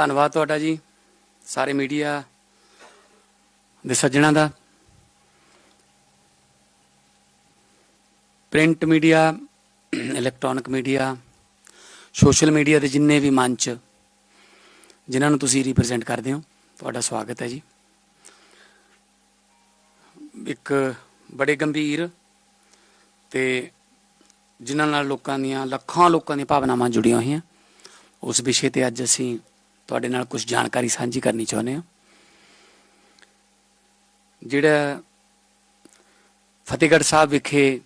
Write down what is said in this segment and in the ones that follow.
ਧੰਨਵਾਦ ਤੁਹਾਡਾ ਜੀ, ਸਾਰੇ ਮੀਡੀਆ ਦੇ ਸੱਜਣਾਂ ਦਾ। Print media, electronic media, social media ਦੇ ਜਿੰਨੇ ਵੀ ਮੰਚ, ਜਿਨ੍ਹਾਂ ਨੂੰ ਤੁਸੀਂ ਰਿਪਰੈਜ਼ੈਂਟ ਕਰਦੇ ਹੋ, ਤੁਹਾਡਾ ਸਵਾਗਤ ਹੈ ਜੀ। ਇੱਕ ਬੜੇ ਗੰਭੀਰ ਤੇ ਜਿਨ੍ਹਾਂ ਨਾਲ ਲੋਕਾਂ ਦੀਆਂ, ਲੱਖਾਂ ਲੋਕਾਂ ਦੀਆਂ ਭਾਵਨਾਵਾਂ ਜੁੜੀਆਂ ਹੋਈਆਂ, ਉਸ ਵਿਸ਼ੇ ਤੇ ਅੱਜ ਅਸੀਂ ਤੁਹਾਡੇ ਨਾਲ ਕੁਝ ਜਾਣਕਾਰੀ ਸਾਂਝੀ ਕਰਨੀ ਚਾਹੁੰਦੇ ਹਾਂ। ਜਿਹੜਾ ਫਤਿਹਗੜ੍ਹ ਸਾਹਿਬ ਵਿਖੇ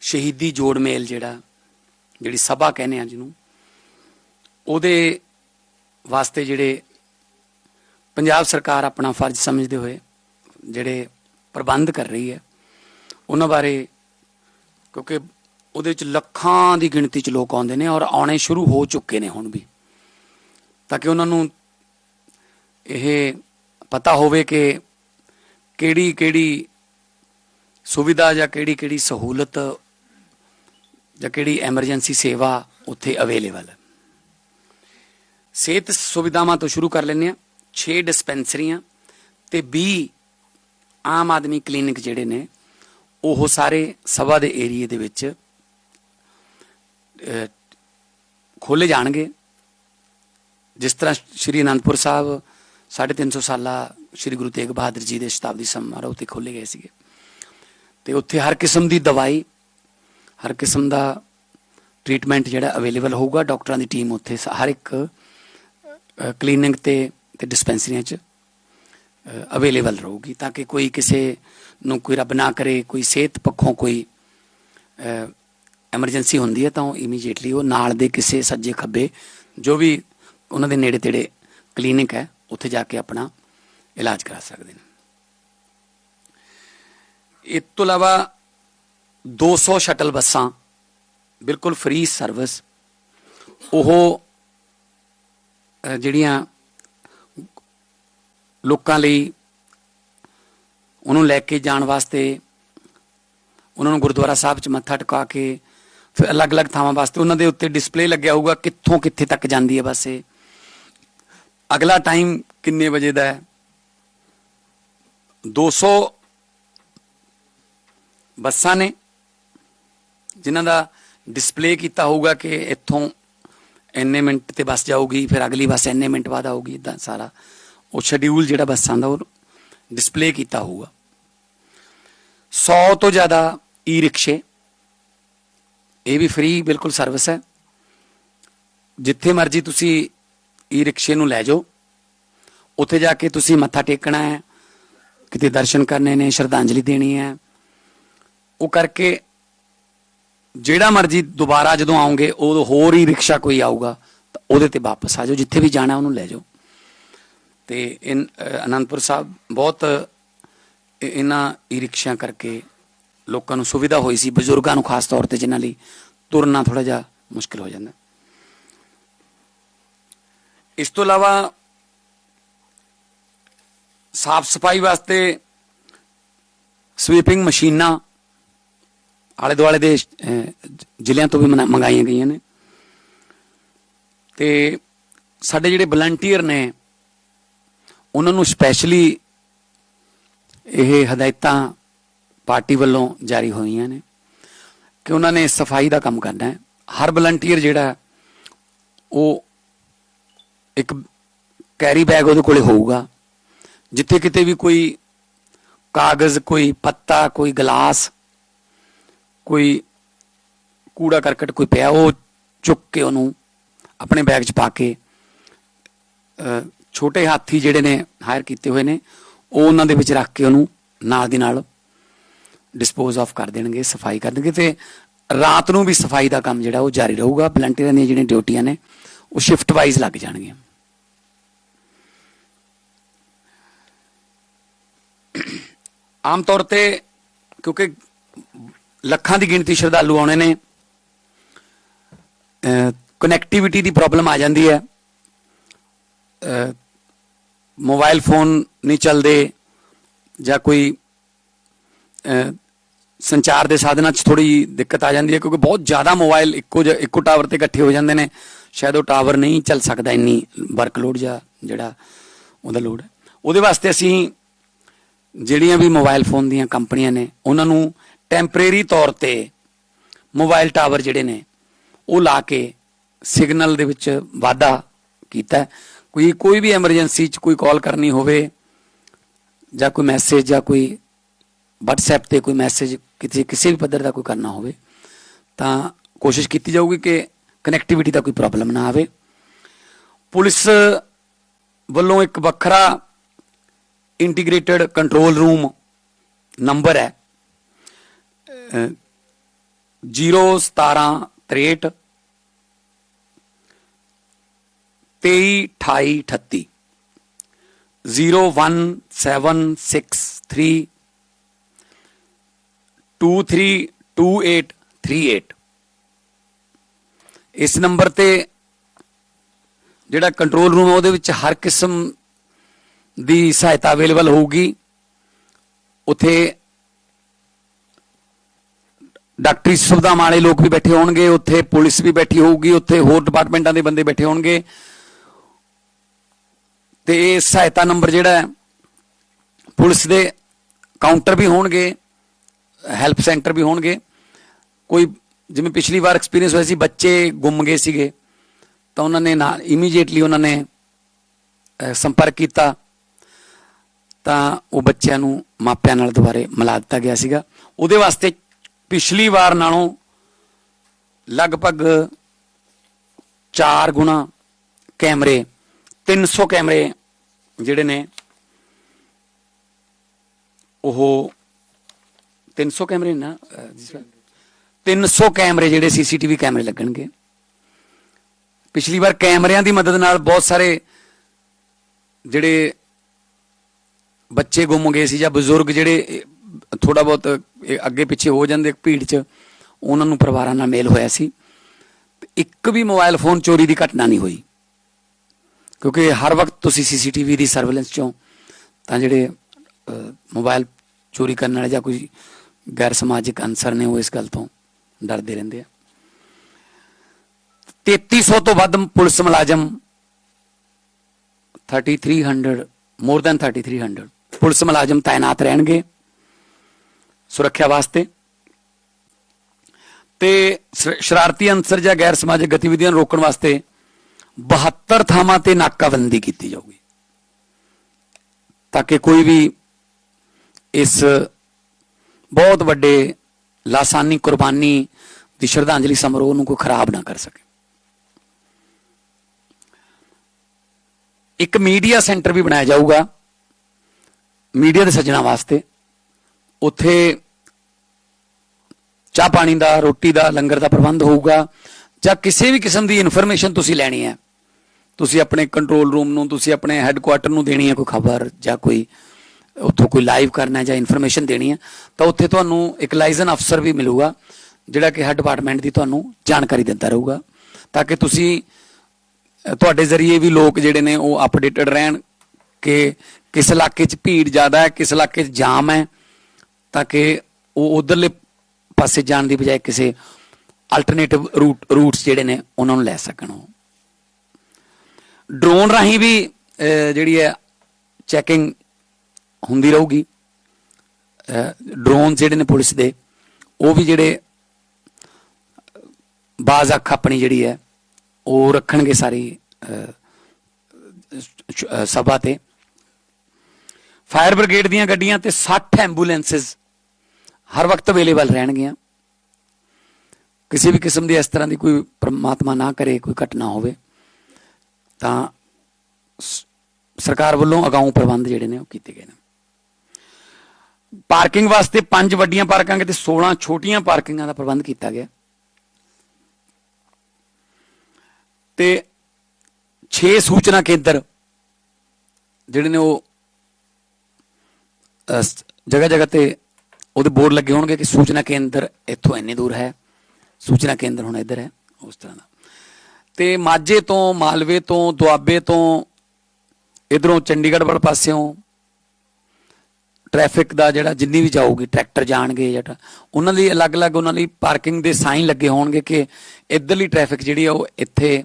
ਸ਼ਹੀਦੀ ਜੋੜ ਮੇਲ ਜਿਹੜਾ, ਜਿਹੜੀ ਸਭਾ ਕਹਿੰਦੇ ਆ ਜਿਹਨੂੰ, ਉਹਦੇ ਵਾਸਤੇ ਜਿਹੜੇ ਪੰਜਾਬ ਸਰਕਾਰ ਆਪਣਾ ਫਰਜ਼ ਸਮਝਦੇ ਹੋਏ ਜਿਹੜੇ ਪ੍ਰਬੰਧ ਕਰ ਰਹੀ ਹੈ, ਉਹਨਾਂ ਬਾਰੇ ਕਿਉਂਕਿ ਉਹਦੇ ਵਿੱਚ ਲੱਖਾਂ ਦੀ ਗਿਣਤੀ ਚ ਲੋਕ ਆਉਂਦੇ ਨੇ ਔਰ ਆਉਣੇ ਸ਼ੁਰੂ ਹੋ ਚੁੱਕੇ ਨੇ ਹੁਣ ਵੀ। ਤਾਂ ਕਿ ਉਹਨਾਂ ਨੂੰ ਇਹ ਪਤਾ ਹੋਵੇ ਕਿ ਕਿਹੜੀ ਕਿਹੜੀ ਸੁਵਿਧਾ ਜਾਂ ਕਿਹੜੀ ਕਿਹੜੀ ਸਹੂਲਤ ਜਾਂ ਕਿਹੜੀ ਐਮਰਜੈਂਸੀ ਸੇਵਾ ਉੱਥੇ ਅਵੇਲੇਬਲ ਹੈ। ਸਿਹਤ ਸੁਵਿਧਾਵਾਂ ਤੋਂ ਸ਼ੁਰੂ ਕਰ ਲੈਂਦੇ ਆ 6 ਡਿਸਪੈਂਸਰੀਆਂ ਤੇ 20 ਆਮ ਆਦਮੀ ਕਲੀਨਿਕ ਜਿਹੜੇ ਨੇ, ਉਹ ਸਾਰੇ ਸਭਾ ਦੇ ਏਰੀਏ ਦੇ ਵਿੱਚ ਖੋਲੇ ਜਾਣਗੇ। ਜਿਸ ਤਰ੍ਹਾਂ ਸ਼੍ਰੀ ਅਨੰਦਪੁਰ ਸਾਹਿਬ 350 ਸਾਲਾ ਸ਼੍ਰੀ ਗੁਰੂ ਤੇਗ ਬਹਾਦਰ ਜੀ ਦੇ ਸ਼ਤਾਬਦੀ ਸਮਾਰੋਹ ਤੇ ਖੋਲੇ ਗਏ ਸੀਗੇ। ਤੇ ਉੱਥੇ ਹਰ ਕਿਸਮ ਦੀ ਦਵਾਈ, ਹਰ ਕਿਸਮ ਦਾ ਟ੍ਰੀਟਮੈਂਟ ਜਿਹੜਾ ਅਵੇਲੇਬਲ ਹੋਊਗਾ, ਡਾਕਟਰਾਂ ਦੀ ਟੀਮ ਉੱਥੇ ਸ- ਹਰ ਇੱਕ ਕਲੀਨਿਕ ਤੇ ਤੇ ਡਿਸਪੈਂਸਰੀਆਂ 'ਚ ਅਵੇਲੇਬਲ ਰਹੂਗੀ ਤਾਂ ਕਿ ਕੋਈ ਕਿਸੇ ਨੂੰ ਕੋਈ ਰੱਬ ਨਾ ਕਰੇ, ਕੋਈ ਸਿਹਤ ਪੱਖੋਂ ਕੋਈ ਐਮਰਜੈਂਸੀ ਹੁੰਦੀ ਹੈ ਤਾਂ ਉਹ ਇਮੀਡੀਏਟਲੀ ਉਹ ਨਾਲ ਦੇ ਕਿਸੇ ਸੱਜੇ ਖੱਬੇ ਜੋ ਵੀ ਉਹਨਾਂ ਦੇ ਨੇੜੇ ਤੇੜੇ ਕਲੀਨਿਕ ਹੈ, ਉੱਥੇ ਜਾ ਕੇ ਆਪਣਾ ਇਲਾਜ ਕਰਾ ਸਕਦੇ ਨੇ। ਇਸ ਤੋਂ ਇਲਾਵਾ 200 ਸ਼ਟਲ ਬੱਸਾਂ, ਬਿਲਕੁਲ ਫ੍ਰੀ ਸਰਵਿਸ, ਉਹ ਜਿਹੜੀਆਂ ਲੋਕਾਂ ਲਈ ਉਹਨੂੰ ਲੈ ਕੇ ਜਾਣ ਵਾਸਤੇ ਉਹਨਾਂ ਨੂੰ ਗੁਰਦੁਆਰਾ ਸਾਹਿਬ 'ਚ ਮੱਥਾ ਟਿਕਾ ਕੇ ਫਿਰ ਅਲੱਗ-ਅਲੱਗ ਥਾਵਾਂ ਵਾਸਤੇ ਉਹਨਾਂ ਦੇ ਉੱਤੇ ਡਿਸਪਲੇ ਲੱਗਿਆ ਹੋਊਗਾ ਕਿੱਥੋਂ ਕਿੱਥੇ ਤੱਕ ਜਾਂਦੀ ਹੈ ਬੱਸ ਇਹ। ਅਗਲਾ ਟਾਈਮ ਕਿੰਨੇ ਵਜੇ ਦਾ ਹੈ? 200 ਬੱਸਾਂ ਨੇ ਜਿਨ੍ਹਾਂ ਦਾ ਡਿਸਪਲੇ ਕੀਤਾ ਹੋਊਗਾ ਕਿ ਇੱਥੋਂ ਇੰਨੇ ਮਿੰਟ ਤੇ ਬੱਸ ਜਾਊਗੀ, ਫਿਰ ਅਗਲੀ ਬੱਸ ਇੰਨੇ ਮਿੰਟ ਬਾਅਦ ਆਊਗੀ ਇਦਾਂ ਸਾਰਾ ਉਹ ਸ਼ਡਿਊਲ ਜਿਹੜਾ ਬੱਸਾਂ ਦਾ ਉਹ ਡਿਸਪਲੇ ਕੀਤਾ ਹੋਊਗਾ। 100 ਤੋਂ ਜ਼ਿਆਦਾ ਈ ਰਿਕਸ਼ੇ ਇਹ ਵੀ ਫ੍ਰੀ ਬਿਲਕੁਲ ਸਰਵਿਸ ਹੈ। ਜਿੱਥੇ ਮਰਜ਼ੀ ਤੁਸੀਂ ਈ ਰਿਕਸ਼ੇ ਨੂੰ ਲੈ ਜਾਓ। ਉੱਥੇ ਜਾ ਕੇ ਤੁਸੀਂ ਮੱਥਾ ਟੇਕਣਾ ਹੈ। ਕਿਤੇ ਦਰਸ਼ਨ ਕਰਨੇ ਨੇ, ਸ਼ਰਧਾਂਜਲੀ ਦੇਣੀ ਹੈ। ਉਹ ਕਰਕੇ ਜਿਹੜਾ ਮਰਜ਼ੀ ਦੁਬਾਰਾ ਜਦੋਂ ਆਉਂਗੇ ਉਦੋਂ ਹੋਰ ਹੀ ਰਿਕਸ਼ਾ ਕੋਈ ਆਊਗਾ, ਤਾਂ ਉਹਦੇ ਤੇ ਵਾਪਸ ਆ ਜਾਓ। ਜਿੱਥੇ ਵੀ ਜਾਣਾ ਉਹਨੂੰ ਲੈ ਜਾਓ। ਤੇ ਇਨ ਅਨੰਦਪੁਰ ਸਾਹਿਬ ਬਹੁਤ ਇਹਨਾਂ ਈ ਰਿਕਸ਼ਿਆਂ ਕਰਕੇ ਲੋਕਾਂ ਨੂੰ ਸੁਵਿਧਾ ਹੋਈ ਸੀ, ਬਜ਼ੁਰਗਾਂ ਨੂੰ ਖਾਸ ਤੌਰ ਤੇ ਜਿਨ੍ਹਾਂ ਲਈ ਤੁਰਨਾ ਥੋੜਾ ਜਿਹਾ ਮੁਸ਼ਕਲ ਹੋ ਜਾਂਦਾ। ਇਸ ਤੋਂ ਇਲਾਵਾ ਸਾਫ਼ ਸਫ਼ਾਈ ਵਾਸਤੇ ਸਵੀਪਿੰਗ ਮਸ਼ੀਨਾਂ ਆਲੇ ਦੁਆਲੇ ਦੇ ਜ਼ਿਲ੍ਹਿਆਂ ਤੋਂ ਵੀ ਮਨਾ- ਮੰਗਾਈਆਂ ਗਈਆਂ ਨੇ। ਤੇ ਸਾਡੇ ਜਿਹੜੇ ਵਲੰਟੀਅਰ ਨੇ, ਉਹਨਾਂ ਨੂੰ ਸਪੈਸ਼ਲੀ ਇਹ ਹਦਾਇਤਾਂ ਪਾਰਟੀ ਵੱਲੋਂ ਜਾਰੀ ਹੋਈਆਂ ਨੇ ਕਿ ਉਹਨਾਂ ਨੇ ਸਫ਼ਾਈ ਦਾ ਕੰਮ ਕਰਨਾ ਹੈ। ਹਰ ਵਲੰਟੀਅਰ ਜਿਹੜਾ, ਉਹ ਇੱਕ ਕੈਰੀ ਬੈਗ ਉਹਦੇ ਕੋਲੇ ਹੋਊਗਾ। ਜਿੱਥੇ ਕਿਤੇ ਵੀ ਕੋਈ ਕਾਗਜ਼, ਕੋਈ ਪੱਤਾ, ਕੋਈ ਗਲਾਸ, ਕੋਈ ਕੂੜਾ ਕਰਕਟ ਕੋਈ ਪਿਆ, ਉਹ ਚੁੱਕ ਕੇ ਉਹਨੂੰ ਆਪਣੇ ਬੈਗ 'ਚ ਪਾ ਕੇ ਛੋਟੇ ਹਾਥੀ ਜਿਹੜੇ ਨੇ ਹਾਇਰ ਕੀਤੇ ਹੋਏ ਨੇ, ਉਹ ਉਹਨਾਂ ਦੇ ਵਿੱਚ ਰੱਖ ਕੇ ਉਹਨੂੰ ਨਾਲ ਦੀ ਨਾਲ ਡਿਸਪੋਜ਼ ਆਫ ਕਰ ਦੇਣਗੇ, ਸਫ਼ਾਈ ਕਰ ਦੇਣਗੇ ਤੇ ਰਾਤ ਨੂੰ ਵੀ ਸਫ਼ਾਈ ਦਾ ਕੰਮ ਜਿਹੜਾ ਉਹ ਜਾਰੀ ਰਹੂਗਾ। ਵਲੰਟੀਅਰਾਂ ਦੀਆਂ ਜਿਹੜੀਆਂ ਡਿਊਟੀਆਂ ਨੇ, ਉਹ ਸ਼ਿਫਟ ਵਾਈਜ਼ ਲੱਗ ਜਾਣਗੀਆਂ। ਆਮ ਤੌਰ ਤੇ ਕਿਉਂਕਿ ਲੱਖਾਂ ਦੀ ਗਿਣਤੀ ਸ਼ਰਧਾਲੂ ਆਉਣੇ ਨੇ ਕਨੈਕਟੀਵਿਟੀ ਦੀ ਪ੍ਰੋਬਲਮ ਆ ਜਾਂਦੀ ਹੈ। ਮੋਬਾਈਲ ਫੋਨ ਨਹੀਂ ਚੱਲਦੇ ਜਾਂ ਕੋਈ ਸੰਚਾਰ ਦੇ ਸਾਧਨਾਂ 'ਚ ਥੋੜੀ ਦਿੱਕਤ ਆ ਜਾਂਦੀ ਹੈ ਕਿਉਂਕਿ ਬਹੁਤ ਜ਼ਿਆਦਾ ਮੋਬਾਈਲ ਇੱਕੋ ਜ- ਇੱਕੋ ਟਾਵਰ ਤੇ ਇਕੱਠੇ ਹੋ ਜਾਂਦੇ ਨੇ। ਸ਼ਾਇਦ ਉਹ ਟਾਵਰ ਨਹੀਂ ਚੱਲ ਸਕਦਾ ਇੰਨੀ ਵਰਕਲੋਡ ਜਾਂ ਜਿਹੜਾ ਉਹਦਾ ਲੋਡ ਉਹਦੇ ਵਾਸਤੇ ਅਸੀਂ ਜਿਹੜੀਆਂ ਵੀ ਮੋਬਾਈਲ ਫੋਨ ਦੀਆਂ ਕੰਪਨੀਆਂ ਨੇ, ਉਹਨਾਂ ਨੂੰ ਟੈਂਪਰੇਰੀ ਤੌਰ ਤੇ ਮੋਬਾਈਲ ਟਾਵਰ ਜਿਹੜੇ ਨੇ, ਉਹ ਲਾ ਕੇ ਸਿਗਨਲ ਦੇ ਵਿੱਚ ਵਾਧਾ ਕੀਤਾ ਕੋਈ ਕੋਈ ਵੀ ਐਮਰਜੈਂਸੀ 'ਚ ਕੋਈ ਕਾਲ ਕਰਨੀ ਹੋਵੇ ਜਾਂ ਕੋਈ ਮੈਸੇਜ ਜਾਂ ਕੋਈ WhatsApp ਤੇ ਕੋਈ ਮੈਸੇਜ ਕਿਸੇ ਕਿਸੇ ਵੀ ਪੱਧਰ ਦਾ ਕੋਈ ਕਰਨਾ ਹੋਵੇ, ਤਾਂ ਕੋਸ਼ਿਸ਼ ਕੀਤੀ ਜਾਊਗੀ ਕਿ ਕਨੈਕਟੀਵਿਟੀ ਦਾ ਕੋਈ ਪ੍ਰੋਬਲਮ ਨਾ ਆਵੇ। ਪੁਲਿਸ ਵੱਲੋਂ ਇੱਕ ਵੱਖਰਾ ਇੰਟੀਗ੍ਰੇਟਿਡ ਕੰਟਰੋਲ ਰੂਮ ਨੰਬਰ ਹੈ ਅਹ, 01763 232838 01763 232838 ਇਸ ਨੰਬਰ ਤੇ ਜਿਹੜਾ ਕੰਟਰੋਲ ਰੂਮ ਹੈ ਉਹਦੇ ਵਿੱਚ ਹਰ ਕਿਸਮ ਦੀ ਸਹਾਇਤਾ ਅਵੇਲੇਬਲ ਹੋਊਗੀ। ਉੱਥੇ ਡਾਕਟਰੀ ਸੁਵਿਧਾਵਾਂ ਵਾਲੇ ਲੋਕ ਵੀ ਬੈਠੇ ਹੋਣਗੇ, ਉੱਥੇ ਪੁਲਿਸ ਵੀ ਬੈਠੀ ਹੋਊਗੀ, ਉੱਥੇ ਹੋਰ ਡਿਪਾਰਟਮੈਂਟਾਂ ਦੇ ਬੰਦੇ ਬੈਠੇ ਹੋਣਗੇ। ਤੇ ਇਹ ਸਹਾਇਤਾ ਨੰਬਰ ਜਿਹੜਾ ਹੈ, ਪੁਲਿਸ ਦੇ ਕਾਊਂਟਰ ਵੀ ਹੋਣਗੇ, ਹੈਲਪ ਸੈਂਟਰ ਵੀ ਹੋਣਗੇ। ਕੋਈ ਜਿਵੇਂ ਪਿਛਲੀ ਵਾਰ ਐਕਸਪੀਰੀਅੰਸ ਹੋਇਆ ਸੀ, ਬੱਚੇ ਗੁੰਮ ਗਏ ਸੀਗੇ, ਤਾਂ ਉਹਨਾਂ ਨੇ ਨਾਲ ਇਮੀਡੀਏਟਲੀ ਉਹਨਾਂ ਨੇ ਸੰਪਰਕ ਕੀਤਾ। ਤਾਂ ਉਹ ਬੱਚਿਆਂ ਨੂੰ ਮਾਪਿਆਂ ਨਾਲ ਦੁਬਾਰੇ ਮਿਲਾ ਦਿੱਤਾ ਗਿਆ ਸੀਗਾ। ਉਹਦੇ ਵਾਸਤੇ ਪਿਛਲੀ ਵਾਰ ਨਾਲੋਂ ਲਗਭਗ 4 ਗੁਣਾ ਕੈਮਰੇ 300 ਕੈਮਰੇ ਜਿਹੜੇ ਨੇ ਉਹ 300 ਕੈਮਰੇ ਨਾ ਅਹ, ਜਿਸ ਵਾਰ 300 ਕੈਮਰੇ ਜਿਹੜੇ ਸੀਸੀਟੀਵੀ ਕੈਮਰੇ ਲੱਗਣਗੇ। ਪਿਛਲੀ ਵਾਰ ਕੈਮਰਿਆਂ ਦੀ ਮਦਦ ਨਾਲ ਬਹੁਤ ਸਾਰੇ ਜਿਹੜੇ ਬੱਚੇ ਗੁੰਮ ਗਏ ਸੀ ਜਾਂ ਬਜ਼ੁਰਗ ਜਿਹੜੇ ਥੋੜਾ ਬਹੁਤ ਅੱਗੇ ਪਿੱਛੇ ਹੋ ਜਾਂਦੇ ਭੀੜ 'ਚ ਉਹਨਾਂ ਨੂੰ ਪਰਿਵਾਰਾਂ ਨਾਲ ਮੇਲ ਹੋਇਆ ਸੀ। ਇੱਕ ਵੀ ਮੋਬਾਈਲ ਫੋਨ ਚੋਰੀ ਦੀ ਘਟਨਾ ਨਹੀਂ ਹੋਈ। ਕਿਉਂਕਿ ਹਰ ਵਕਤ ਤੁਸੀਂ ਸੀਸੀਟੀਵੀ ਦੀ ਸਰਵੇਲੈਂਸ ਚੋਂ ਤਾਂ ਜਿਹੜੇ ਅਹ, ਮੋਬਾਈਲ ਚੋਰੀ ਕਰਨ ਵਾਲੇ ਜਾਂ ਕੋਈ ਗੈਰ ਸਮਾਜਿਕ ਅਨਸਰ ਨੇ ਉਹ ਇਸ ਗੱਲ ਤੋਂ ਡਰਦੇ ਰਹਿੰਦੇ ਆ। 3300 ਤੋਂ ਵੱਧ ਪੁਲਿਸ ਮੁਲਾਜ਼ਮ 3300 ਮੋਰ ਦੈਨ 3300 ਪੁਲਿਸ ਮੁਲਾਜ਼ਮ ਤਾਇਨਾਤ ਰਹਿਣਗੇ ਸੁਰੱਖਿਆ ਵਾਸਤੇ। ਤੇ ਸ਼ਰਾਰਤੀ ਅਨਸਰ ਜਾਂ ਗੈਰ ਸਮਾਜਿਕ ਗਤੀਵਿਧੀਆਂ ਨੂੰ ਰੋਕਣ ਵਾਸਤੇ 72 ਥਾਵਾਂ ਤੇ ਨਾਕਾਬੰਦੀ ਕੀਤੀ ਜਾਊਗੀ। ਤਾਂ ਕਿ ਕੋਈ ਵੀ ਇਸ ਬਹੁਤ ਵੱਡੇ ਲਾਸਾਨੀ ਕੁਰਬਾਨੀ ਦੀ ਸ਼ਰਧਾਂਜਲੀ ਸਮਾਰੋਹ ਨੂੰ ਕੋਈ ਖਰਾਬ ਨਾ ਕਰ ਸਕੇ। ਇੱਕ ਮੀਡੀਆ ਸੈਂਟਰ ਵੀ ਬਣਾਇਆ ਜਾਊਗਾ, ਮੀਡੀਆ ਦੇ ਸੱਜਣਾ ਵਾਸਤੇ। ਉੱਥੇ ਚਾਹ ਪਾਣੀ ਦਾ, ਰੋਟੀ ਦਾ, ਲੰਗਰ ਦਾ ਪ੍ਰਬੰਧ ਹੋਊਗਾ, ਜਾਂ ਕਿਸੇ ਵੀ ਕਿਸਮ ਦੀ ਇਨਫੋਰਮੇਸ਼ਨ ਤੁਸੀਂ ਲੈਣੀ ਹੈ। ਤੁਸੀਂ ਆਪਣੇ ਕੰਟਰੋਲ ਰੂਮ ਨੂੰ, ਤੁਸੀਂ ਆਪਣੇ ਹੈੱਡਕੁਆਟਰ ਨੂੰ ਦੇਣੀ ਹੈ ਕੋਈ ਖਬਰ, ਜਾਂ ਕੋਈ ਉੱਥੋਂ ਕੋਈ ਲਾਈਵ ਕਰਨਾ ਜਾਂ ਇਨਫੋਰਮੇਸ਼ਨ ਦੇਣੀ ਹੈ, ਤਾਂ ਉੱਥੇ ਤੁਹਾਨੂੰ ਇੱਕ ਲਾਇਸਨ ਅਫਸਰ ਵੀ ਮਿਲੂਗਾ, ਜਿਹੜਾ ਕਿ ਹਰ ਡਿਪਾਰਟਮੈਂਟ ਦੀ ਤੁਹਾਨੂੰ ਜਾਣਕਾਰੀ ਦਿੰਦਾ ਰਹੂਗਾ। ਤਾਂ ਕਿ ਤੁਸੀਂ ਤੁਹਾਡੇ ਜ਼ਰੀਏ ਵੀ ਲੋਕ ਜਿਹੜੇ ਨੇ ਉਹ ਅਪਡੇਟਡ ਰਹਿਣ ਕਿ ਕਿਸ ਇਲਾਕੇ 'ਚ ਭੀੜ ਜ਼ਿਆਦਾ ਹੈ, ਕਿਸ ਇਲਾਕੇ 'ਚ ਜਾਮ ਹੈ, ਤਾਂ ਕਿ ਉਹ ਉਧਰਲੇ ਪਾਸੇ ਜਾਣ ਦੀ ਬਜਾਏ ਕਿਸੇ ਅਲਟਰਨੇਟਿਵ ਰੂਟ ਰੂਟਸ ਜਿਹੜੇ ਨੇ ਉਹਨਾਂ ਨੂੰ ਲੈ ਸਕਣ ਉਹ। ਡਰੋਨ ਰਾਹੀਂ ਵੀ ਜਿਹੜੀ ਹੈ ਚੈਕਿੰਗ ਹੁੰਦੀ ਰਹੂਗੀ। ਡਰੋਨ ਜਿਹੜੇ ਨੇ ਪੁਲਿਸ ਦੇ, ਉਹ ਵੀ ਜਿਹੜੇ ਬਾਜ਼ ਅੱਖ ਆਪਣੀ ਜਿਹੜੀ ਹੈ ਉਹ ਰੱਖਣਗੇ ਸਾਰੀ ਸਭਾ ਤੇ। ਫਾਇਰ ਬ੍ਰਿਗੇਡ ਦੀਆਂ ਗੱਡੀਆਂ ਤੇ 60 ਐਂਬੂਲੈਂਸਸ ਹਰ ਵਕਤ ਅਵੇਲੇਬਲ ਰਹਿਣਗੀਆਂ। ਕਿਸੇ ਵੀ ਕਿਸਮ ਦੀ ਇਸ ਤਰ੍ਹਾਂ ਦੀ ਕੋਈ ਪਰਮਾਤਮਾ ਨਾ ਕਰੇ, ਕੋਈ ਘਟਨਾ ਹੋਵੇ, ਤਾਂ ਸਰਕਾਰ ਵੱਲੋਂ ਅਗਾਊਂ ਪ੍ਰਬੰਧ ਜਿਹੜੇ ਨੇ ਉਹ ਕੀਤੇ ਗਏ ਨੇ। ਪਾਰਕਿੰਗ ਵਾਸਤੇ ਪੰਜ ਵੱਡੀਆਂ ਪਾਰਕਿੰਗਾਂ ਤੇ 16 ਛੋਟੀਆਂ ਪਾਰਕਿੰਗਾਂ ਦਾ ਪ੍ਰਬੰਧ ਕੀਤਾ ਗਿਆ। ਤੇ 6 ਸੂਚਨਾ ਕੇਂਦਰ ਜਿਹੜੇ ਨੇ ਉਹ ਜਗ੍ਹਾ ਜਗ੍ਹਾ ਤੇ ਉਹਦੇ ਬੋਰਡ ਲੱਗੇ ਹੋਣਗੇ ਕਿ ਸੂਚਨਾ ਕੇਂਦਰ ਇੱਥੋਂ ਇੰਨੀ ਦੂਰ ਹੈ, ਸੂਚਨਾ ਕੇਂਦਰ ਹੁਣ ਇੱਧਰ ਹੈ, ਉਸ ਤਰ੍ਹਾਂ ਦਾ। ਤੇ ਮਾਝੇ ਤੋਂ, ਮਾਲਵੇ ਤੋਂ, ਦੁਆਬੇ ਤੋਂ, ਇਧਰੋਂ ਚੰਡੀਗੜ੍ਹ ਵਾਲੇ ਪਾਸਿਓਂ ਟ੍ਰੈਫਿਕ ਦਾ ਜਿਹੜਾ ਜਿੰਨੀ ਵੀ ਜਾਊਗੀ, ਟਰੈਕਟਰ ਜਾਣਗੇ ਜਾਂ ਉਹਨਾਂ ਲਈ ਅਲੱਗ-ਅਲੱਗ ਉਹਨਾਂ ਲਈ ਪਾਰਕਿੰਗ ਦੇ ਸਾਈਨ ਲੱਗੇ ਹੋਣਗੇ ਕਿ ਇੱਧਰਲੀ ਟ੍ਰੈਫਿਕ ਜਿਹੜੀ ਆ ਉਹ ਇੱਥੇ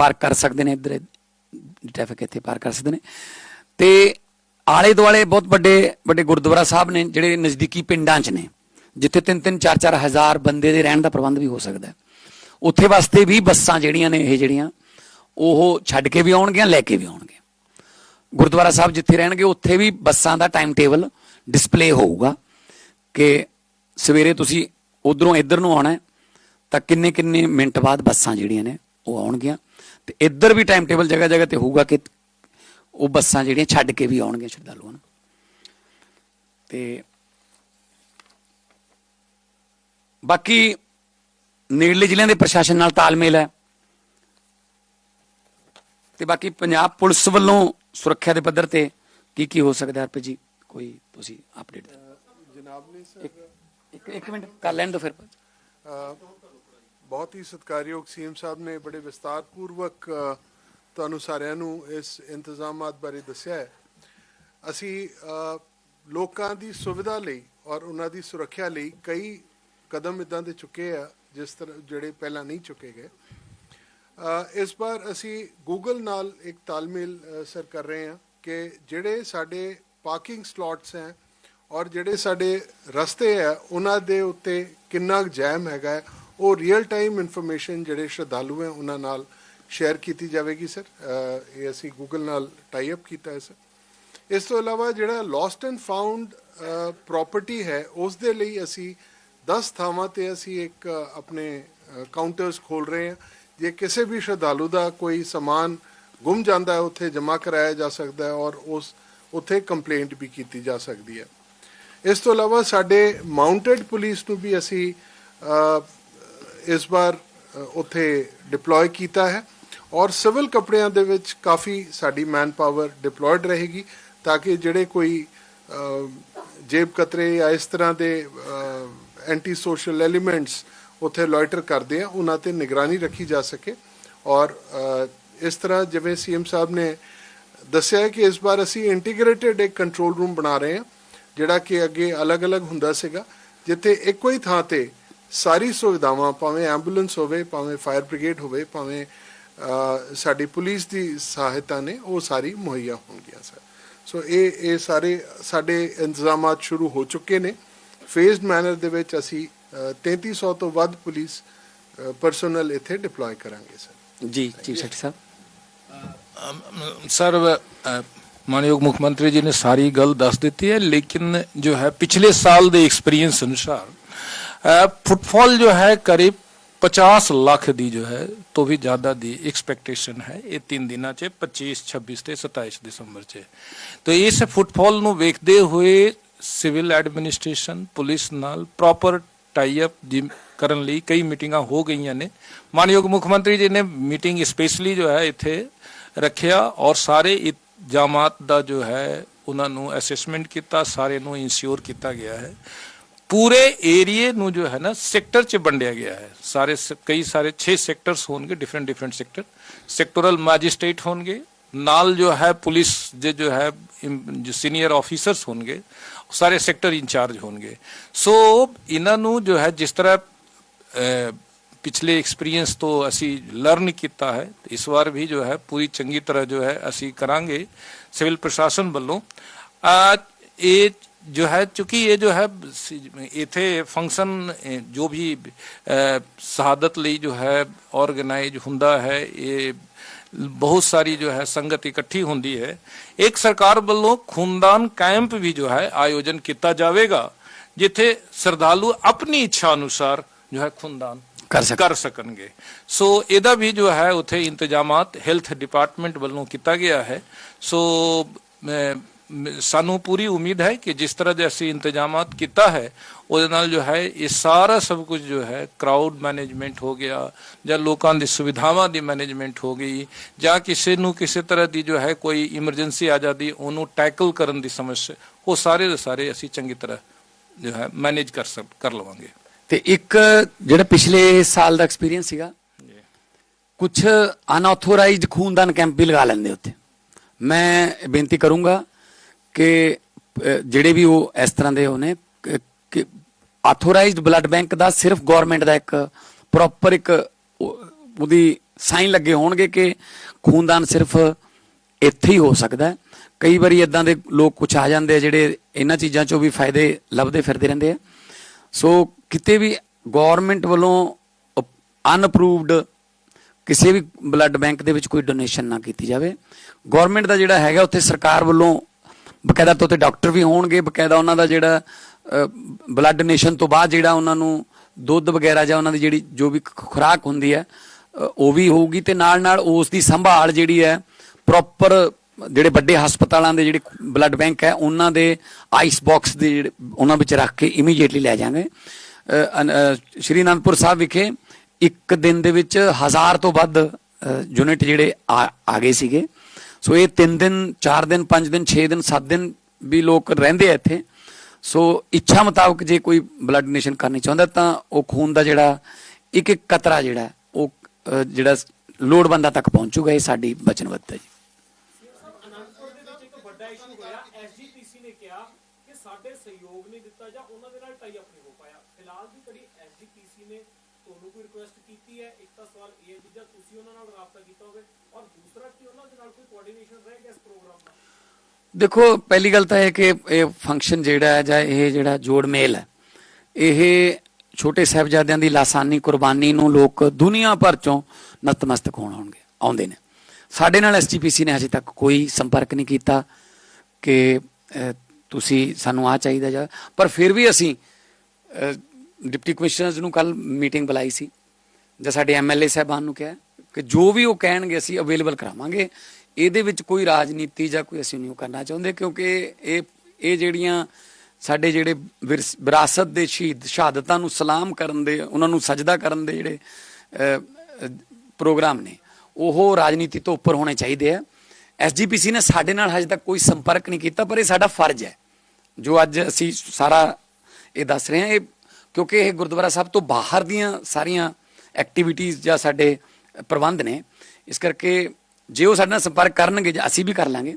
ਪਾਰਕ ਕਰ ਸਕਦੇ ਨੇ, ਇੱਧਰ ਟ੍ਰੈਫਿਕ ਇੱਥੇ ਪਾਰਕ ਕਰ ਸਕਦੇ ਨੇ। ਤੇ ਆਲੇ ਦੁਆਲੇ ਬਹੁਤ ਵੱਡੇ ਵੱਡੇ ਗੁਰਦੁਆਰਾ ਸਾਹਿਬ ਨੇ, ਜਿਹੜੇ ਨਜ਼ਦੀਕੀ ਪਿੰਡਾਂ 'ਚ ਨੇ, ਜਿੱਥੇ 3-3 4-4 ਹਜ਼ਾਰ ਬੰਦੇ ਦੇ ਰਹਿਣ ਦਾ ਪ੍ਰਬੰਧ ਵੀ ਹੋ ਸਕਦਾ ਉੱਥੇ ਵਾਸਤੇ ਵੀ ਬੱਸਾਂ ਜਿਹੜੀਆਂ ਨੇ, ਇਹ ਜਿਹੜੀਆਂ, ਉਹ ਛੱਡ ਕੇ ਵੀ ਆਉਣਗੀਆਂ, ਲੈ ਕੇ ਵੀ ਆਉਣਗੀਆਂ। ਗੁਰਦੁਆਰਾ ਸਾਹਿਬ ਜਿੱਥੇ ਰਹਿਣਗੇ, ਉੱਥੇ ਵੀ ਬੱਸਾਂ ਦਾ ਟਾਈਮ ਟੇਬਲ ਡਿਸਪਲੇ ਹੋਊਗਾ ਕਿ ਸਵੇਰੇ ਤੁਸੀਂ ਉਧਰੋਂ ਇੱਧਰ ਨੂੰ ਆਉਣਾ ਤਾਂ ਕਿੰਨੇ ਕਿੰਨੇ ਮਿੰਟ ਬਾਅਦ ਬੱਸਾਂ ਜਿਹੜੀਆਂ ਨੇ, ਉਹ ਆਉਣਗੀਆਂ। ਤੇ ਇੱਧਰ ਵੀ ਟਾਈਮ ਟੇਬਲ ਜਗ੍ਹਾ ਜਗ੍ਹਾ ਤੇ ਹੋਊਗਾ ਕਿ ਉਹ ਬੱਸਾਂ ਜਿਹੜੀਆਂ ਛੱਡ ਕੇ ਵੀ ਆਉਣਗੀਆਂ ਸ਼ਰਧਾਲੂਆਂ ਨੂੰ ਤੇ ਬਾਕੀ ਨੇੜਲੇ ਜ਼ਿਲ੍ਹਿਆਂ ਦੇ ਪ੍ਰਸ਼ਾਸਨ ਨਾਲ ਤਾਲਮੇਲ ਹੈ। ਤੇ ਬਾਕੀ ਪੰਜਾਬ ਪੁਲਿਸ ਵੱਲੋਂ ਸੁਰੱਖਿਆ ਦੇ ਪੱਧਰ ਤੇ ਕੀ ਕੀ ਹੋ ਸਕਦਾ ਹਰਪ੍ਰੀਤ ਜੀ? ਕੋਈ ਤੁਸੀਂ ਅਪਡੇਟ ਜਨਾਬ ਨੇ ਸਰ ਇੱਕ ਇੱਕ ਮਿੰਟ ਕਰ ਲੈਣ ਦਿਓ ਫਿਰ। ਬਹੁਤ ਹੀ ਸਤਿਕਾਰਯੋਗ ਸੀਐਮ ਸਾਹਿਬ ਨੇ ਬੜੇ ਵਿਸਤਾਰ ਪੂਰਵਕ ਤੁਹਾਨੂੰ ਸਾਰਿਆਂ ਨੂੰ ਇਸ ਇੰਤਜ਼ਾਮਾਤ ਬਾਰੇ ਦੱਸਿਆ ਹੈ। ਅਸੀਂ ਲੋਕਾਂ ਦੀ ਸੁਵਿਧਾ ਲਈ ਔਰ ਉਹਨਾਂ ਦੀ ਸੁਰੱਖਿਆ ਲਈ ਕਈ ਕਦਮ ਇਦਾਂ ਦੇ ਚੁੱਕੇ ਆ, ਜਿਸ ਤਰ੍ਹਾਂ ਜਿਹੜੇ ਪਹਿਲਾਂ ਨਹੀਂ ਚੁੱਕੇ ਗਏ। ਇਸ ਵਾਰ ਅਸੀਂ ਗੂਗਲ ਨਾਲ ਇੱਕ ਤਾਲਮੇਲ ਸਰ ਕਰ ਰਹੇ ਹਾਂ ਕਿ ਜਿਹੜੇ ਸਾਡੇ ਪਾਰਕਿੰਗ ਸਲੋਟਸ ਹੈ ਔਰ ਜਿਹੜੇ ਸਾਡੇ ਰਸਤੇ ਹੈ, ਉਹਨਾਂ ਦੇ ਉੱਤੇ ਕਿੰਨਾ ਜੈਮ ਹੈਗਾ ਉਹ ਰੀਅਲ ਟਾਈਮ ਇਨਫੋਰਮੇਸ਼ਨ ਜਿਹੜੇ ਸ਼ਰਧਾਲੂ ਹੈ, ਉਹਨਾਂ ਨਾਲ ਸ਼ੇਅਰ ਕੀਤੀ ਜਾਵੇਗੀ ਸਰ ਇਹ ਅਸੀਂ ਗੂਗਲ ਨਾਲ ਟਾਈ ਅਪ ਕੀਤਾ ਹੈ ਸਰ ਇਸ ਤੋਂ ਇਲਾਵਾ ਜਿਹੜਾ ਲੋਸਟ ਐਂਡ ਫਾਊਂਡ ਪ੍ਰਾਪਰਟੀ ਹੈ ਉਸ ਦੇ ਲਈ ਅਸੀਂ 10 ਥਾਵਾਂ ਤੇ ਅਸੀਂ ਇੱਕ ਆਪਣੇ ਕਾਊਂਟਰਸ ਖੋਲ ਰਹੇ ਹਾਂ। ਜੇ ਕਿਸੇ ਵੀ ਸ਼ਰਧਾਲੂ ਦਾ ਕੋਈ ਸਮਾਨ ਗੁੰਮ ਜਾਂਦਾ ਹੈ, ਉੱਥੇ ਜਮ੍ਹਾਂ ਕਰਾਇਆ ਜਾ ਸਕਦਾ ਹੈ ਔਰ ਉਸ, ਉੱਥੇ ਕੰਪਲੇਂਟ ਵੀ ਕੀਤੀ ਜਾ ਸਕਦੀ ਹੈ। ਇਸ ਤੋਂ ਇਲਾਵਾ ਸਾਡੇ ਮਾਊਂਟਡ ਪੁਲਿਸ ਨੂੰ ਵੀ ਅਸੀਂ ਇਸ ਵਾਰ ਉੱਥੇ ਡਿਪਲੋਏ ਕੀਤਾ ਹੈ ਔਰ ਸਿਵਲ ਕੱਪੜਿਆਂ ਦੇ ਵਿੱਚ ਕਾਫੀ ਸਾਡੀ ਮੈਨ ਪਾਵਰ ਡਿਪਲੋਇਡ ਰਹੇਗੀ ਤਾਂ ਕਿ ਜਿਹੜੇ ਕੋਈ ਜੇਬ ਕਤਰੇ ਜਾਂ ਇਸ ਤਰ੍ਹਾਂ ਦੇ ਐਂਟੀ ਸੋਸ਼ਲ ਐਲੀਮੈਂਟਸ ਉੱਥੇ ਲੋਇਟਰ ਕਰਦੇ ਆ, ਉਹਨਾਂ ਤੇ ਨਿਗਰਾਨੀ ਰੱਖੀ ਜਾ ਸਕੇ ਔਰ ਇਸ ਤਰ੍ਹਾਂ ਜਿਵੇਂ ਸੀਐਮ ਸਾਹਿਬ ਨੇ ਦੱਸਿਆ ਕਿ ਇਸ ਵਾਰ ਅਸੀਂ ਇੰਟੀਗ੍ਰੇਟਿਡ ਇੱਕ ਕੰਟਰੋਲ ਰੂਮ ਬਣਾ ਰਹੇ ਹਾਂ, ਜਿਹੜਾ ਕਿ ਅੱਗੇ ਅਲੱਗ-ਅਲੱਗ ਹੁੰਦਾ ਸੀਗਾ, ਜਿੱਥੇ ਇੱਕੋ ਹੀ ਥਾਂ ਤੇ ਸਾਰੀ ਸੁਵਿਧਾਵਾਂ ਭਾਵੇਂ ਐਂਬੂਲੈਂਸ ਹੋਵੇ ਭਾਵੇਂ ਫਾਇਰ ਬ੍ਰਿਗੇਡ ਹੋਵੇ ਭਾਵੇਂ ਸਾਡੀ ਪੁਲਿਸ ਦੀ ਸਹਾਇਤਾ ਨੇ ਉਹ ਸਾਰੀ ਮੁਹੱਈਆ ਹੋਣਗੀਆਂ ਸਰ। ਸੋ ਇਹ ਇਹ ਸਾਰੇ ਸਾਡੇ ਇੰਤਜ਼ਾਮਾਤ ਸ਼ੁਰੂ ਹੋ ਚੁੱਕੇ ਨੇ। ਫੇਜ਼ਡ ਮੈਨਰ ਦੇ ਵਿੱਚ ਅਸੀਂ ਅ, 3300 ਤੋਂ ਵੱਧ ਪੁਲਿਸ ਪਰਸਨਲ ਇੱਥੇ ਡਿਪਲੋਏ ਕਰਾਂਗੇ ਸਰ। ਜੀ ਚੀਫ ਸੈਕਟਰੀ ਸਾਹਿਬ। ਸਰ ਮਾਨਯੋਗ ਮੁੱਖ ਮੰਤਰੀ ਜੀ ਨੇ ਸਾਰੀ ਗੱਲ ਦੱਸ ਦਿੱਤੀ ਹੈ ਲੇਕਿਨ ਜੋ ਹੈ ਪਿਛਲੇ ਸਾਲ ਦੇ ਐਕਸਪੀਰੀਅੰਸ ਅਨੁਸਾਰ ਅ, ਫੁੱਟਫਾਲ ਜੋ ਹੈ ਕਰੀਬ 50 ਲੱਖ ਦੀ ਜੋ ਹੈ ਤੋਂ ਵੀ ਜ਼ਿਆਦਾ ਦੀ ਐਕਸਪੈਕਟੇਸ਼ਨ ਹੈ। ਇਹ ਤਿੰਨ ਦਿਨਾਂ 'ਚ 25 26 ਤੇ 27 ਦਸੰਬਰ 'ਚ। ਤਾਂ ਇਸ ਫੁੱਟਫਾਲ ਨੂੰ ਵੇਖਦੇ ਹੋਏ ਸਿਵਲ ਐਡਮਿਨਿਸਟ੍ਰੇਸ਼ਨ ਪੁਲਿਸ ਨਾਲ ਪ੍ਰੋਪਰ ਟਾਈ ਅਪ ਦੀ ਕਰਨ ਲਈ ਕਈ ਮੀਟਿੰਗਾਂ ਹੋ ਗਈਆਂ ਨੇ। ਮਾਨਯੋਗ ਮੁੱਖ ਮੰਤਰੀ ਜੀ ਨੇ ਮੀਟਿੰਗ ਸਪੈਸ਼ਲੀ ਜੋ ਹੈ ਇੱਥੇ ਰੱਖਿਆ ਔਰ ਸਾਰੇ ਇਜਾਮਾਤ ਦਾ ਜੋ ਹੈ ਉਹਨਾਂ ਨੂੰ ਅਸੈਸਮੈਂਟ ਕੀਤਾ ਸਾਰੇ ਨੂੰ ਇਨਸ਼ੋਰ ਕੀਤਾ ਗਿਆ ਹੈ। ਪੂਰੇ ਏਰੀਏ ਨੂੰ ਜੋ ਹੈ ਨਾ ਸੈਕਟਰ 'ਚ ਵੰਡਿਆ ਗਿਆ ਹੈ ਸਾਰੇ ਸ- ਕਈ ਸਾਰੇ 6 ਸੈਕਟਰਸ ਹੋਣਗੇ different different sector sectoral magistrate ਹੋਣਗੇ ਨਾਲ ਜੋ ਹੈ ਪੁਲਿਸ ਦੇ ਜੋ ਹੈ ਇਮ- ਜੋ ਸੀਨੀਅਰ ਆਫੀਸਰਸ ਹੋਣਗੇ ਉਹ ਸਾਰੇ ਸੈਕਟਰ ਇੰਚਾਰਜ ਹੋਣਗੇ ਸੋ ਇਹਨਾਂ ਨੂੰ ਜੋ ਹੈ ਜਿਸ ਤਰ੍ਹਾਂ ਅਹ, ਪਿਛਲੇ ਐਕਸਪੀਰੀਅੰਸ ਤੋਂ ਅਸੀਂ ਲਰਨ ਕੀਤਾ ਹੈ ਇਸ ਵਾਰ ਵੀ ਜੋ ਹੈ ਪੂਰੀ ਚੰਗੀ ਤਰ੍ਹਾਂ ਜੋ ਹੈ ਅਸੀਂ ਕਰਾਂਗੇ ਸਿਵਲ ਪ੍ਰਸ਼ਾਸਨ ਵੱਲੋਂ ਆ ਇਹ ਜੋ ਹੈ ਚूंकि ਇਹ ਜੋ ਹੈ ਸ- ਇਥੇ ਫੰਕਸ਼ਨ ਜੋ ਵੀ ਅਹ, ਸ਼ਹਾਦਤ ਲਈ ਜੋ ਹੈ ਆਰਗੇਨਾਈਜ਼ ਹੁੰਦਾ ਹੈ ਇਹ ਬਹੁਤ ਸਾਰੀ ਜੋ ਹੈ ਸੰਗਤ ਇਕੱਠੀ ਹੁੰਦੀ ਹੈ ਇੱਕ ਸਰਕਾਰ ਵੱਲੋਂ ਖੂਨਦਾਨ ਕੈਂਪ ਵੀ ਜੋ ਹੈ ਆਯੋਜਨ ਕੀਤਾ ਜਾਵੇਗਾ ਜਿੱਥੇ ਸ਼ਰਧਾਲੂ ਆਪਣੀ ਇੱਛਾ ਅਨੁਸਾਰ ਜੋ ਹੈ ਖੂਨਦਾਨ ਕਰ ਸਕਣ। ਕਰ ਸਕਣਗੇ ਸੋ ਇਹਦਾ ਵੀ ਜੋ ਹੈ ਉੱਥੇ ਇੰਤਜ਼ਾਮਾਤ ਹੈਲਥ ਡਿਪਾਰਟਮੈਂਟ ਵੱਲੋਂ ਕੀਤਾ ਗਿਆ ਹੈ ਸੋ ਮੈਂ- ਮ- ਸਾਨੂੰ ਪੂਰੀ ਉਮੀਦ ਹੈ ਕਿ ਜਿਸ ਤਰ੍ਹਾਂ ਦੇ ਅਸੀਂ ਇੰਤਜ਼ਾਮਾਤ ਕੀਤਾ ਹੈ, ਉਹਦੇ ਨਾਲ ਜੋ ਹੈ, ਇਹ ਸਾਰਾ ਸਭ ਕੁਝ ਜੋ ਹੈ ਕਰਾਊਡ ਮੈਨੇਜਮੈਂਟ ਹੋ ਗਿਆ, ਜਾਂ ਲੋਕਾਂ ਦੀ ਸੁਵਿਧਾਵਾਂ ਦੀ ਮੈਨੇਜਮੈਂਟ ਹੋ ਗਈ, ਜਾਂ ਕਿਸੇ ਨੂੰ ਕਿਸੇ ਤਰ੍ਹਾਂ ਦੀ ਜੋ ਹੈ ਕੋਈ ਇਮਰਜੈਂਸੀ ਆ ਜਾਂਦੀ, ਉਹਨੂੰ ਟੈਕਲ ਕਰਨ ਦੀ ਸਮੱਸਿਆ ਉਹ ਸਾਰੇ ਦੇ ਸਾਰੇ ਅਸੀਂ ਚੰਗੀ ਤਰ੍ਹਾਂ ਜੋ ਹੈ ਮੈਨੇਜ ਕਰ ਸਕ, ਕਰ ਲਵਾਂਗੇ। ਤੇ ਇੱਕ ਜਿਹੜਾ ਪਿਛਲੇ ਸਾਲ ਦਾ ਐਕਸਪੀਰੀਅੰਸ ਸੀਗਾ ਕੁਝ ਅਨਆਥੋਰਾਈਜ਼ਡ ਖੂਨਦਾਨ ਕੈਂਪ ਵੀ ਲਗਾ ਲੈਂਦੇ ਉੱਥੇ। ਮੈਂ ਬੇਨਤੀ ਕਰੂੰਗਾ ਕਿ ਜਿਹੜੇ ਵੀ ਉਹ ਇਸ ਤਰ੍ਹਾਂ ਦੇ ਉਹਨੇ ਕਿ ਆਥੋਰਾਈਜ਼ਡ ਬਲੱਡ ਬੈਂਕ ਦਾ ਸਿਰਫ ਗਵਰਨਮੈਂਟ ਦਾ ਇੱਕ ਪ੍ਰੋਪਰ ਇੱਕ ਉਹਦੀ ਸਾਈਨ ਲੱਗੇ ਹੋਣਗੇ ਕਿ ਖੂਨਦਾਨ ਸਿਰਫ ਇੱਥੇ ਹੀ ਹੋ ਸਕਦਾ ਕਈ ਵਾਰੀ ਇਦਾਂ ਦੇ ਲੋਕ ਕੁਝ ਆ ਜਾਂਦੇ ਆ ਜਿਹੜੇ ਇਹਨਾਂ ਚੀਜ਼ਾਂ ਚੋਂ ਵੀ ਫਾਇਦੇ ਲੱਭਦੇ ਫਿਰਦੇ ਰਹਿੰਦੇ ਆ। ਸੋ ਕਿਤੇ ਵੀ ਗਵਰਨਮੈਂਟ ਵੱਲੋਂ ਅਨਅਪਰੂਵਡ ਕਿਸੇ ਵੀ ਬਲੱਡ ਬੈਂਕ ਦੇ ਵਿੱਚ ਕੋਈ ਡੋਨੇਸ਼ਨ ਨਾ ਕੀਤੀ ਜਾਵੇ। ਗਵਰਨਮੈਂਟ ਦਾ ਜਿਹੜਾ ਹੈਗਾ ਉੱਥੇ ਸਰਕਾਰ ਵੱਲੋਂ ਬਕਾਇਦਾ ਤੌਰ ਤੇ ਡਾਕਟਰ ਵੀ ਹੋਣਗੇ, ਬਕਾਇਦਾ ਉਹਨਾਂ ਦਾ ਜਿਹੜਾ ਬਲੱਡ ਡੋਨੇਸ਼ਨ ਤੋਂ ਬਾਅਦ ਜਿਹੜਾ ਉਹਨਾਂ ਨੂੰ ਦੁੱਧ ਵਗੈਰਾ ਜਾਂ ਉਹਨਾਂ ਦੀ ਜਿਹੜੀ ਜੋ ਵੀ ਖੁਰਾਕ ਹੁੰਦੀ ਹੈ ਉਹ ਵੀ ਹੋਊਗੀ ਤੇ ਨਾਲ ਨਾਲ ਉਸ ਦੀ ਸੰਭਾਲ ਜਿਹੜੀ ਹੈ ਪ੍ਰੋਪਰ ਜਿਹੜੇ ਵੱਡੇ ਹਸਪਤਾਲਾਂ ਦੇ ਜਿਹੜੇ ਬਲੱਡ ਬੈਂਕ ਹੈ, ਉਹਨਾਂ ਦੇ ਆਈਸ ਬਾਕਸ ਦੇ ਜਿਹੜੇ, ਉਹਨਾਂ ਵਿੱਚ ਰੱਖ ਕੇ ਇਮੀਡੀਏਟਲੀ ਲੈ ਜਾਵਾਂਗੇ ਸ਼੍ਰੀ ਅਨੰਦਪੁਰ ਸਾਹਿਬ ਵਿਖੇ ਇੱਕ ਦਿਨ ਦੇ ਵਿੱਚ ਹਜ਼ਾਰ ਤੋਂ ਵੱਧ ਯੂਨਿਟ ਜਿਹੜੇ ਆ ਆ ਗਏ ਸੀਗੇ। ਸੋ ਇਹ 3 ਦਿਨ 4 ਦਿਨ 5 ਦਿਨ 6 ਦਿਨ 7 ਦਿਨ ਵੀ ਲੋਕ ਰਹਿੰਦੇ ਆ ਇੱਥੇ। ਸੋ ਇੱਛਾ ਮੁਤਾਬਕ ਜੇ ਕੋਈ ਬਲੱਡ ਡੋਨੇਸ਼ਨ ਕਰਨੀ ਚਾਹੁੰਦਾ ਤਾਂ ਉਹ ਖੂਨ ਦਾ ਜਿਹੜਾ ਇੱਕ ਇੱਕ ਕਤਰਾ ਜਿਹੜਾ, ਉਹ ਜਿਹੜਾ ਲੋੜਵੰਦਾਂ ਤੱਕ ਪਹੁੰਚੂਗਾ ਇਹ ਸਾਡੀ ਵਚਨਬੱਧਤਾ ਜੀ। ਸਾਡੇ ਸਹਿਯੋਗ ਨਹੀਂ ਦਿੱਤਾ ਜਾਂ ਉਹਨਾਂ ਦੇ ਨਾਲ ਟਾਈ ਅਪ ਨਹੀਂ ਹੋ ਪਾਇਆ। ਫਿਲਹਾਲ ਦੀ ਕੜੀ ਐਸਜੀਪੀਸੀ ਨੇ ਤੁਹਾਨੂੰ ਕੋਈ ਰਿਕੁਐਸਟ ਕੀਤੀ ਹੈ, ਇੱਕ ਤਾਂ ਸਵਾਲ ਇਹ ਹੈ ਕਿ ਤੁਸੀਂ ਉਹਨਾਂ ਨਾਲ ਰਾਬਤਾ ਕੀਤਾ ਹੋਵੇ ਔਰ ਦੂਸਰਾ ਕਿ ਉਹਨਾਂ ਦੇ ਨਾਲ ਕੋਈ ਕੋਆਰਡੀਨੇਸ਼ਨ ਰਹੇਗਾ ਇਸ ਪ੍ਰੋਗਰਾਮ ਦਾ ਦੇਖੋ, ਪਹਿਲੀ ਗੱਲ ਤਾਂ ਇਹ ਕਿ ਇਹ ਫੰਕਸ਼ਨ ਜਿਹੜਾ ਹੈ ਜਾਂ ਇਹ ਜਿਹੜਾ ਜੋੜ ਮੇਲ ਹੈ, ਇਹ ਛੋਟੇ ਸਾਹਿਬਜ਼ਾਦਿਆਂ ਦੀ ਲਾਸਾਨੀ ਕੁਰਬਾਨੀ ਨੂੰ ਲੋਕ ਦੁਨੀਆ ਭਰ ਚੋਂ ਨਤਮਸਤਕ ਹੋਣ ਆਉਣਗੇ, ਆਉਂਦੇ ਨੇ। ਸਾਡੇ ਨਾਲ ਐਸਜੀਪੀਸੀ ਨੇ ਅਜੇ ਤੱਕ ਕੋਈ ਸੰਪਰਕ ਨਹੀਂ ਕੀਤਾ ਕਿ ਤੁਸੀਂ ਸਾਨੂੰ ਆ ਚਾਹੀਦਾ ਜਾਂ, ਪਰ ਫਿਰ ਵੀ ਅਸੀਂ ਡਿਪਟੀ ਕਮਿਸ਼ਨਰਸ ਨੂੰ ਕੱਲ ਮੀਟਿੰਗ ਬੁਲਾਈ ਸੀ ਜਾਂ ਸਾਡੇ ਐਮਐਲਏ ਸਾਹਿਬਾਨ ਨੂੰ ਕਿਹਾ ਕਿ ਜੋ ਵੀ ਉਹ ਕਹਿਣਗੇ ਅਸੀਂ ਅਵੇਲੇਬਲ ਕਰਾਵਾਂਗੇ, ਇਹਦੇ ਵਿੱਚ ਕੋਈ ਰਾਜਨੀਤੀ ਜਾਂ ਕੋਈ ਅਸੀਂ ਨਹੀਂ ਉਹ ਕਰਨਾ ਚਾਹੁੰਦੇ ਕਿਉਂਕਿ ਇਹ ਇਹ ਜਿਹੜੀਆਂ ਸਾਡੇ ਜਿਹੜੇ ਵਿਰਸ- ਵਿਰਾਸਤ ਦੇ ਸ਼ਹੀਦ, ਸ਼ਹਾਦਤਾਂ ਨੂੰ ਸਲਾਮ ਕਰਨ ਦੇ, ਉਹਨਾਂ ਨੂੰ ਸਜਦਾ ਕਰਨ ਦੇ ਜਿਹੜੇ ਪ੍ਰੋਗਰਾਮ ਨੇ, ਉਹ ਰਾਜਨੀਤੀ ਤੋਂ ਉੱਪਰ ਹੋਣੇ ਚਾਹੀਦੇ ਆ। ਐਸਜੀਪੀਸੀ ਨੇ ਸਾਡੇ ਨਾਲ ਹਜੇ ਤੱਕ ਕੋਈ ਸੰਪਰਕ ਨਹੀਂ ਕੀਤਾ, ਪਰ ਇਹ ਸਾਡਾ ਫਰਜ਼ ਹੈ। ਜੋ ਅੱਜ ਅਸੀਂ ਸਾਰਾ ਇਹ ਦੱਸ ਰਹੇ ਹਾਂ, ਇਹ ਕਿਉਂਕਿ ਇਹ ਗੁਰਦੁਆਰਾ ਸਾਹਿਬ ਤੋਂ ਬਾਹਰ ਦੀਆਂ ਸਾਰੀਆਂ ਐਕਟੀਵਿਟੀਜ਼ ਜਾਂ ਸਾਡੇ ਪ੍ਰਬੰਧ ਨੇ। ਇਸ ਕਰਕੇ ਜੇ ਉਹ ਸਾਡੇ ਨਾਲ ਸੰਪਰਕ ਕਰਨਗੇ ਜਾਂ ਅਸੀਂ ਵੀ ਕਰ ਲਾਂਗੇ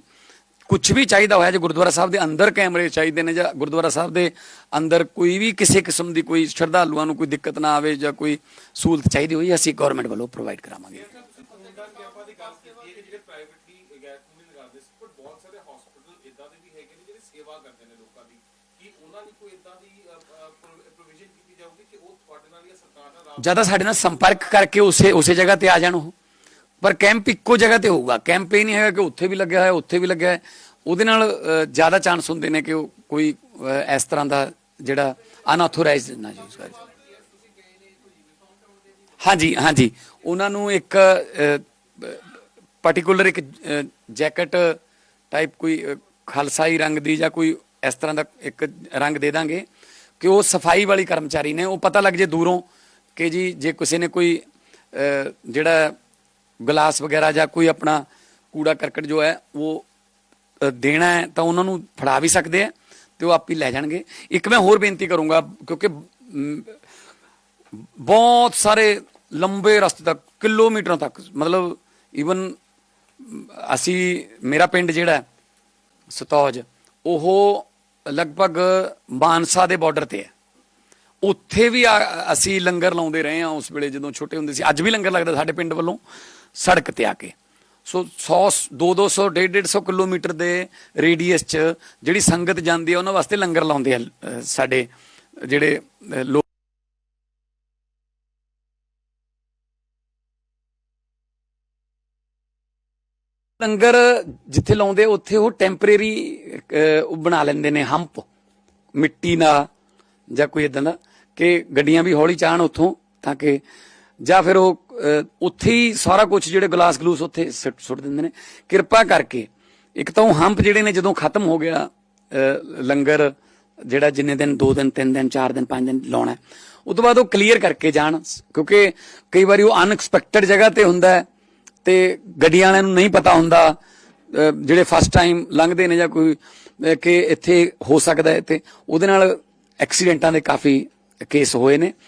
ਕੁਝ ਵੀ ਚਾਹੀਦਾ ਹੋਇਆ ਜੇ ਗੁਰਦੁਆਰਾ ਸਾਹਿਬ ਦੇ ਅੰਦਰ ਕੈਮਰੇ ਚਾਹੀਦੇ ਨੇ ਜਾਂ ਗੁਰਦੁਆਰਾ ਸਾਹਿਬ ਦੇ ਅੰਦਰ ਕੋਈ ਵੀ ਕਿਸੇ ਕਿਸਮ ਦੀ ਕੋਈ ਸ਼ਰਧਾਲੂਆਂ ਨੂੰ ਕੋਈ ਦਿੱਕਤ ਨਾ ਆਵੇ ਜਾਂ ਕੋਈ ਸਹੂਲਤ ਚਾਹੀਦੀ ਹੋਈ, ਅਸੀਂ ਗਵਰਨਮੈਂਟ ਵੱਲੋਂ ਪ੍ਰੋਵਾਈਡ ਕਰਾਵਾਂਗੇ ਖੂਨਦਾਨ ਕੈਂਪਾਂ ਦੀ ਗੱਲ ਕੀਤੀ ਹੈ ਕਿ ਜਿਹੜੇ ਪ੍ਰਾਈਵੇਟਲੀ ਗੈਰ ਖੂਨੀ ਲਗਾਉਂਦੇ ਸੀ ਪਰ ਬਹੁਤ ਸਾਰੇ ਹਸਪੀਟਲ ਇਦਾਂ ਦੇ ਵੀ ਹੈਗੇ ਨੇ ਜਿਹੜੇ ਸੇਵਾ ਕਰਦੇ ਨੇ ਲੋਕਾਂ ਦੀ ਕੀ ਉਹਨਾਂ ਦੀ ਕੋਈ ਇਦਾਂ ਦੀ ਪ੍ਰੋਵੀਜ਼ਨ ਕੀਤੀ ਜਾਊਗੀ ਕਿ ਉਹ ਤੁਹਾਡੇ ਨਾਲ ਜਾਂ ਸਰਕਾਰ ਜ਼ਿਆਦਾ ਸਾਡੇ ਨਾਲ ਸੰਪਰਕ ਕਰਕੇ ਉਸੇ ਉਸੇ ਜਗ੍ਹਾ ਤੇ ਆ ਜਾਣ ਉਹ ਪਰ ਕੈਂਪ ਇੱਕੋ ਜਗ੍ਹਾ ਤੇ ਹੋਊਗਾ ਕੈਂਪ ਇਹ ਨਹੀਂ ਹੈਗਾ ਕਿ ਉੱਥੇ ਵੀ ਲੱਗਿਆ ਹੋਇਆ ਉੱਥੇ ਵੀ ਲੱਗਿਆ ਹੈ ਉਹਦੇ ਨਾਲ ਜ਼ਿਆਦਾ ਚਾਂਸ ਹੁੰਦੇ ਨੇ ਕਿ ਉਹ ਕੋਈ ਇਸ ਤਰ੍ਹਾਂ ਦਾ ਜਿਹੜਾ ਅਨਆਥੋਰਾਈਜ਼ਡ ਨਾ ਯੂਜ਼ ਕਰੇ ਹਾਂਜੀ ਹਾਂਜੀ ਉਹਨਾਂ ਨੂੰ ਇੱਕ ਪਾਰਟਿਕੂਲਰ ਇੱਕ ਜੈਕਟ ਟਾਈਪ ਕੋਈ ਖਾਲਸਾਈ ਰੰਗ ਦੀ ਜਾਂ ਕੋਈ ਇਸ ਤਰ੍ਹਾਂ ਦਾ ਇੱਕ ਰੰਗ ਦੇ ਦਾਂਗੇ ਕਿ ਉਹ ਸਫ਼ਾਈ ਵਾਲੀ ਕਰਮਚਾਰੀ ਨੇ ਉਹ ਪਤਾ ਲੱਗ ਜੇ ਦੂਰੋਂ ਕਿ ਜੀ, ਜੇ ਕਿਸੇ ਨੇ ਕੋਈ ਜਿਹੜਾ ਗਲਾਸ ਵਗੈਰਾ ਜਾਂ ਕੋਈ ਆਪਣਾ ਕੂੜਾ ਕਰਕਟ ਜੋ ਹੈ, ਉਹ ਦੇਣਾ ਹੈ, ਤਾਂ ਉਹਨਾਂ ਨੂੰ ਫੜਾ ਵੀ ਸਕਦੇ ਆ ਤੇ ਉਹ ਆਪ ਹੀ ਲੈ ਜਾਣਗੇ। ਇੱਕ ਮੈਂ ਹੋਰ ਬੇਨਤੀ ਕਰੂੰਗਾ, ਕਿਉਂਕਿ ਬਹੁਤ ਸਾਰੇ ਲੰਬੇ ਰਸਤੇ ਤੱਕ, ਕਿਲੋਮੀਟਰਾਂ ਤੱਕ, ਮਤਲਬ ਈਵਨ ਅਸੀਂ, ਮੇਰਾ ਪਿੰਡ ਜਿਹੜਾ ਸਤੌਜ, ਉਹ ਲਗਭਗ ਮਾਨਸਾ ਦੇ ਬਾਰਡਰ ਤੇ ਹੈ। ਉੱਥੇ ਵੀ ਆ- ਅਸੀਂ ਲੰਗਰ ਲਾਉਂਦੇ ਰਹੇ ਹਾਂ ਉਸ ਵੇਲੇ ਜਦੋਂ ਛੋਟੇ ਹੁੰਦੇ ਸੀ। ਅੱਜ ਵੀ ਲੰਗਰ ਲੱਗਦਾ ਸਾਡੇ ਪਿੰਡ ਵੱਲੋਂ ਸੜਕ ਤੇ ਆ ਕੇ। ਸੋ 100 2 200 150 ਕਿਲੋਮੀਟਰ ਦੇ ਰੇਡੀਅਸ ਚ ਜਿਹੜੀ ਸੰਗਤ ਜਾਂਦੀ ਹੈ ਉਹਨਾਂ ਵਾਸਤੇ ਲੰਗਰ ਲਾਉਂਦੇ ਆ ਸਾਡੇ, ਜਿਹੜੇ ਲੋਕ ਲੰਗਰ ਜਿੱਥੇ ਲਾਉਂਦੇ ਉੱਥੇ ਉਹ ਟੈਂਪਰੇਰੀ ਉਹ ਬਣਾ ਲੈਂਦੇ ਨੇ ਹੰਪ। ਮਿੱਟੀ ਨਾਲ ਜਾਂ ਕੋਈ ਇਦਾਂ ਦਾ। ਕਿ ਗੱਡੀਆਂ ਵੀ ਹੌਲੀ ਚਾਹਣ ਉੱਥੋਂ ਤਾਂ ਕਿ ਜਾਂ ਫਿਰ ਉਹ ਉੱਥੇ ਹੀ ਸਾਰਾ ਕੁਝ ਜਿਹੜੇ ਗਲਾਸ ਗਲੂਸ ਉੱਥੇ ਸੁੱਟ ਸੁੱਟ ਦਿੰਦੇ ਨੇ। ਕਿਰਪਾ ਕਰਕੇ ਇੱਕ ਤਾਂ ਉਹ ਹੰਪ ਜਿਹੜੇ ਨੇ ਜਦੋਂ ਖਤਮ ਹੋ ਗਿਆ ਲੰਗਰ ਜਿਹੜਾ ਜਿੰਨੇ ਦਿਨ 2 ਦਿਨ 3 ਦਿਨ 4 ਦਿਨ 5 ਦਿਨ ਲਾਉਣਾ ਹੈ, ਉਹ ਤੋਂ ਬਾਅਦ ਉਹ ਕਲੀਅਰ ਕਰਕੇ ਜਾਣ ਕਿਉਂਕਿ ਕਈ ਵਾਰੀ ਉਹ ਅਨਐਕਸਪੈਕਟਡ ਜਗ੍ਹਾ ਤੇ ਹੁੰਦਾ ਹੈ ਤੇ ਗੱਡੀਆਂ ਵਾਲਿਆਂ ਨੂੰ ਨਹੀਂ ਪਤਾ ਹੁੰਦਾ ਜਿਹੜੇ ਫਸਟ ਟਾਈਮ ਲੰਘਦੇ ਨੇ ਜਾਂ ਕੋਈ ਕਿ ਇੱਥੇ ਹੋ ਸਕਦਾ ਹੈ ਤੇ ਉਹਦੇ ਨਾਲ ਐਕਸੀਡੈਂਟਾਂ ਦੇ ਕਾਫੀ ਕੇਸ ਹੋਏ ਨੇ